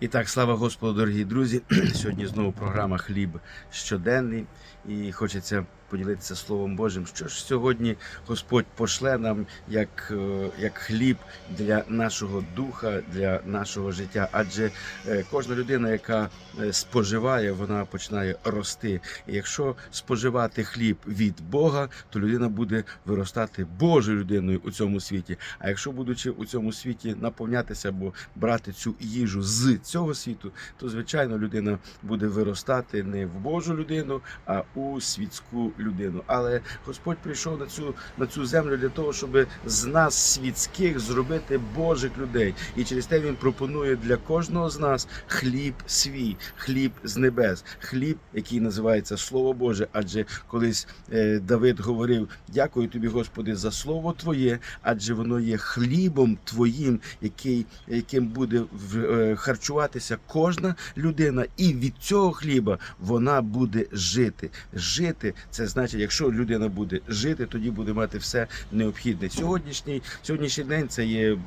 І так, слава Господу, дорогі друзі. Сьогодні знову програма Хліб щоденний. І хочеться поділитися Словом Божим. Що ж сьогодні Господь пошле нам як, е, як хліб для нашого духа, для нашого життя. Адже е, кожна людина, яка е, споживає, вона починає рости. І якщо споживати хліб від Бога, то людина буде виростати Божою людиною у цьому світі. А якщо, будучи у цьому світі, наповнятися або брати цю їжу з цього світу, то звичайно людина буде виростати не в Божу людину, а у світську людину. Але Господь прийшов на цю на цю землю для того, щоб з нас світських зробити Божих людей. І через те він пропонує для кожного з нас хліб свій, хліб з небес, хліб, який називається Слово Боже. Адже колись е, Давид говорив: Дякую тобі, Господи, за слово Твоє, адже воно є хлібом Твоїм, який, яким буде в- е, харчуватися кожна людина, і від цього хліба вона буде жити. Жити це значить, якщо людина буде жити, тоді буде мати все необхідне. Сьогоднішній сьогоднішній день це є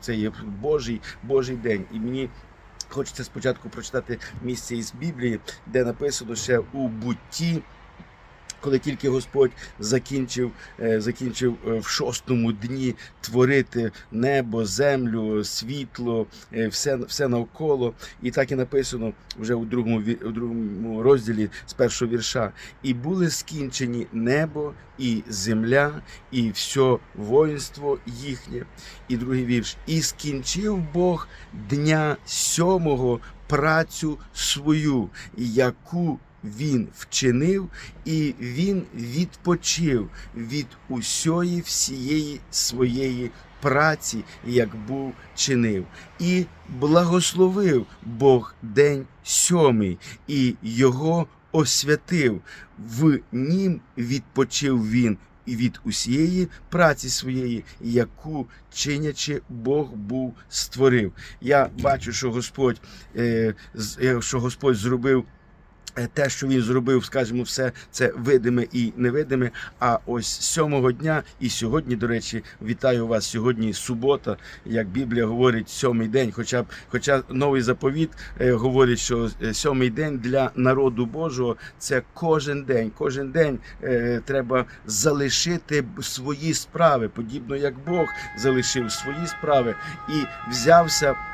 це є Божий Божий день, і мені. Хочеться спочатку прочитати місце із Біблії, де написано ще у бутті, коли тільки Господь закінчив, е, закінчив е, в шостому дні творити небо, землю, світло, е, все, все навколо. І так і написано вже у другому, у другому розділі з першого вірша. І були скінчені небо і земля, і все воїнство їхнє. І другий вірш. І скінчив Бог дня сьомого працю свою, яку він вчинив, і він відпочив від усьої всієї своєї праці, як був чинив, і благословив Бог день сьомий, і його освятив. В нім відпочив він і від усієї праці своєї, яку чинячи Бог був створив. Я бачу, що Господь, е, е, що Господь зробив. Е, Те, що він зробив, скажімо, все це видиме і невидиме. А ось сьомого дня, і сьогодні, до речі, вітаю вас. Сьогодні субота, як Біблія говорить, сьомий день. Хоча б, хоча новий заповіт е, говорить, що е, сьомий день для народу Божого це кожен день. Кожен день треба залишити свої справи, подібно як Бог залишив свої справи і взявся.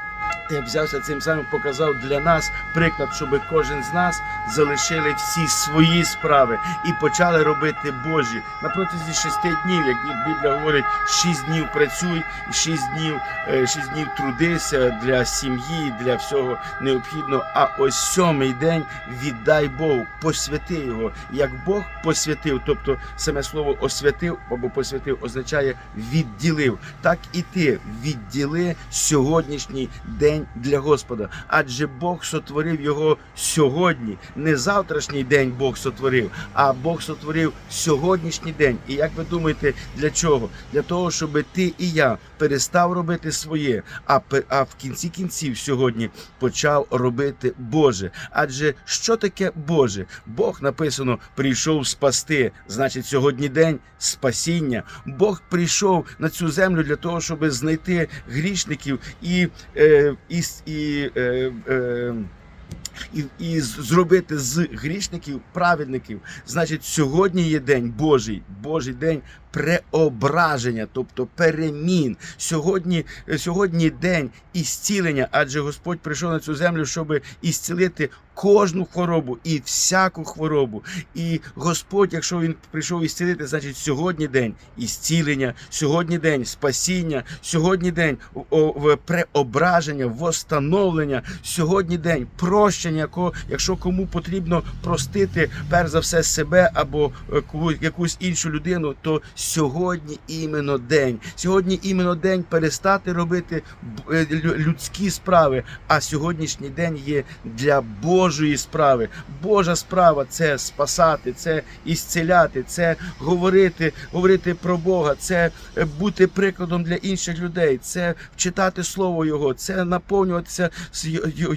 Е, Взявся цим самим, показав для нас приклад, щоб кожен з нас залишили всі свої справи і почали робити Божі на протязі шести днів, як Біблія говорить, шість днів працюй, шість днів, е, шість днів трудися для сім'ї, для всього необхідного. А ось сьомий день віддай Богу, посвяти його. Як Бог посвятив, тобто саме слово освятив або посвятив означає відділив. Так і ти відділи сьогоднішній день для Господа. Адже Бог сотворив його сьогодні, не завтрашній день Бог сотворив, а Бог сотворив сьогоднішній день. І як ви думаєте, для чого? Для того, щоб ти і я перестав робити своє, а, а в кінці кінців сьогодні почав робити Боже. Адже що таке Боже? Бог написано прийшов спасти. Значить, сьогодні день спасіння. Бог прийшов на цю землю для того, щоб знайти грішників і, е, і, і е, е, і, і зробити з грішників праведників. Значить, сьогодні є день Божий, Божий день преображення, тобто перемін. Сьогодні, е, сьогодні день ісцілення, адже Господь прийшов на цю землю, щоб ісцілити кожну хворобу і всяку хворобу. І Господь, якщо він прийшов ісцілити, значить сьогодні день ісцілення, сьогодні день спасіння, сьогодні день преображення, восстановлення, сьогодні день прощення, якщо кому потрібно простити перш за все себе або е, якусь іншу людину, то сьогодні іменно день. Сьогодні іменно день перестати робити е, людські справи, а сьогоднішній день є для Божої справи. Божа справа це спасати, це ісціляти, це говорити, говорити про Бога, це е, бути прикладом для інших людей, це читати Слово Його, це наповнюватися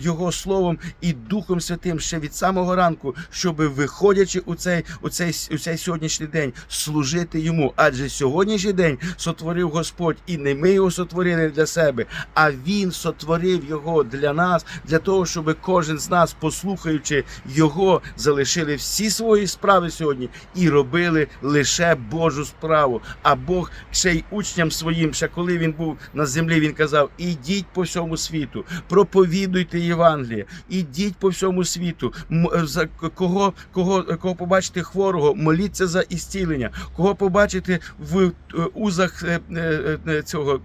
Його Словом і Духом Святим ще від самого ранку, щоб виходячи у цей, у цей, у цей сьогоднішній день, служити йому. Адже сьогоднішній день сотворив Господь, і не ми його сотворили для себе, а Він сотворив його для нас, для того, щоб кожен з нас, послухаючи його, залишили всі свої справи сьогодні і робили лише Божу справу. А Бог ще й учням своїм, ще коли він був на землі, він казав: ідіть по всьому світу, проповідуйте Євангеліє, ідіть по всьому світу. За кого, кого, кого побачите хворого, моліться за ісцілення, кого побачите в е, узах е, е, цього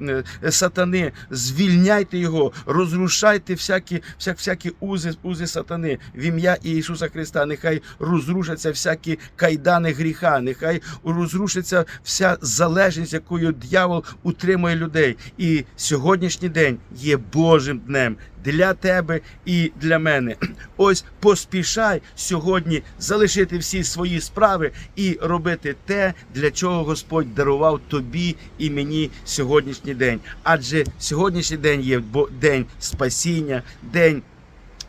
сатани, звільняйте його, розрушайте всякі, всяк, всякі узи, узи сатани в ім'я Ісуса Христа. Нехай розрушаться всякі кайдани гріха, нехай розрушиться вся залежність, якою дьявол утримує людей. І сьогоднішній день є Божим днем для тебе і для мене. Ось поспішай сьогодні залишити всі свої справи і робити те, для чого Господь дарував тобі і мені сьогоднішній день. Адже сьогоднішній день є день спасіння, день.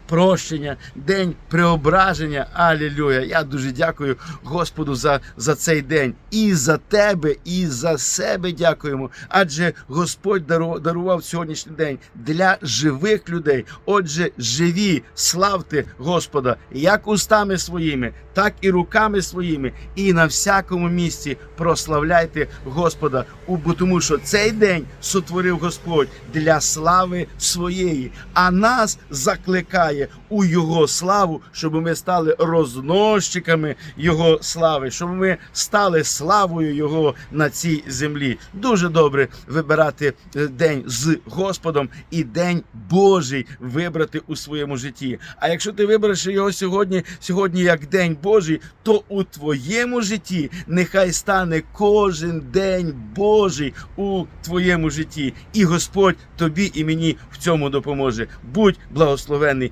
Прощення, день преображення. Алілюя. Я дуже дякую Господу за, за цей день. І за тебе, і за себе дякуємо. Адже Господь дарував сьогоднішній день для живих людей. Отже, живі, славте Господа як устами своїми, так і руками своїми, і на всякому місці прославляйте Господа. Тому що цей день сотворив Господь для слави своєї, а нас закликає у Його славу, щоб ми стали розносчиками Його слави, щоб ми стали славою Його на цій землі. Дуже добре вибирати е, день з Господом і день Божий вибрати у своєму житті. А якщо ти вибереш його сьогодні, сьогодні як день Божий, то у твоєму житті нехай стане кожен день Божий у твоєму житті, і Господь тобі і мені в цьому допоможе. Будь благословений